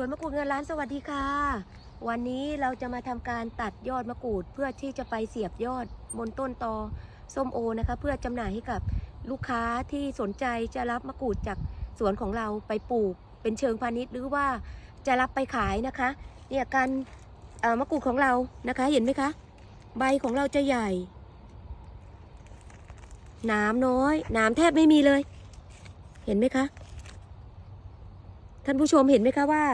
วนมะกรูดเงินล้านสวัสดีค่ะ วันนี้เราจะมาทำการตัดยอดมะกรูดเพื่อที่จะไปเสียบยอดบนต้นตอส้มโอนะคะ เพื่อจำหน่ายให้กับลูกค้าที่สนใจจะรับมะกรูดจากสวนของเราไปปลูก เป็นเชิงพาณิชย์หรือว่าจะรับไปขายนะคะเนี่ยการมะกรูดของเรานะคะเห็นไหมคะ ใบของเราจะใหญ่หนามน้อยหนามแทบไม่มีเลย เห็นไหมคะ ท่านผู้ชมเห็นไหมคะว่า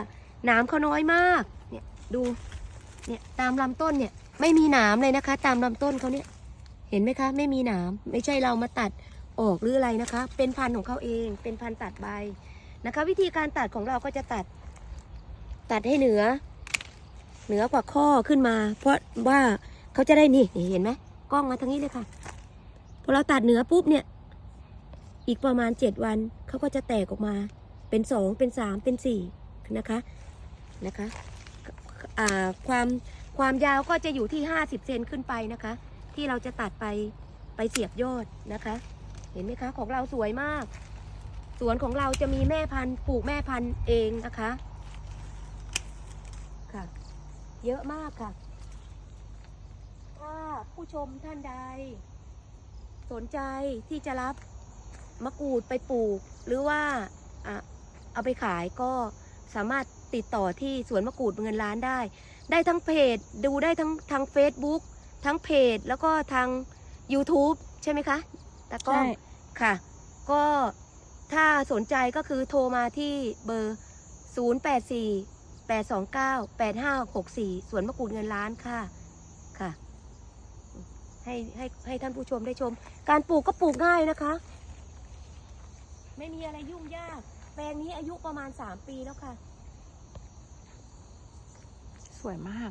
หนามเขาน้อยมาก เนี่ยดู เนี่ยตามลำต้นเนี่ยไม่มีหนามเลยนะคะ ตามลำต้นเขาเนี่ย เห็นไหมคะ ไม่มีหนามไม่ใช่เรามาตัดออกหรืออะไรนะคะ เป็นพันธุ์ของเขาเอง เป็นพันธุ์ตัดใบนะคะ วิธีการตัดของเราก็จะตัด ตัดให้เหนือ เหนือกว่าข้อขึ้นมา เพราะว่าเขาจะได้นี่เห็นไหมกล้องมาทางนี้เลยค่ะพอเราตัดเหนือปุ๊บเนี่ย อีกประมาณเจ็ดวันเขาก็จะแตกออกมา เป็นสองเป็นสามเป็นสี่นะคะนะคะความความยาวก็จะอยู่ที่ห้าสิบเซนขึ้นไปนะคะ ที่เราจะตัดไปไปเสียบยอดนะคะ เห็นไหมคะของเราสวยมาก สวนของเราจะมีแม่พันธุ์ปลูกแม่พันธุ์เองนะคะค่ะเยอะมากค่ะ ถ้าผู้ชมท่านใด สนใจที่จะรับมะกรูดไปปลูกหรือว่าอะ เอาไปขายก็สามารถติดต่อที่สวนมะกรูดเงินล้านได้ ได้ทั้งเพจดูได้ทั้งทาง Facebook ทั้งเพจแล้วก็ทาง YouTube ใช่ไหมคะตะกล้องใช่ค่ะ ก็ถ้าสนใจก็คือโทรมาที่เบอร์ 084 829 8564 สวนมะกรูดเงินล้านค่ะค่ะ ให้ให้ให้ท่านผู้ชมได้ชม การปลูกก็ปลูกง่ายนะคะ ไม่มีอะไรยุ่งยาก แปลงนี้อายุประมาณ 3 ปีแล้วค่ะ สวยมาก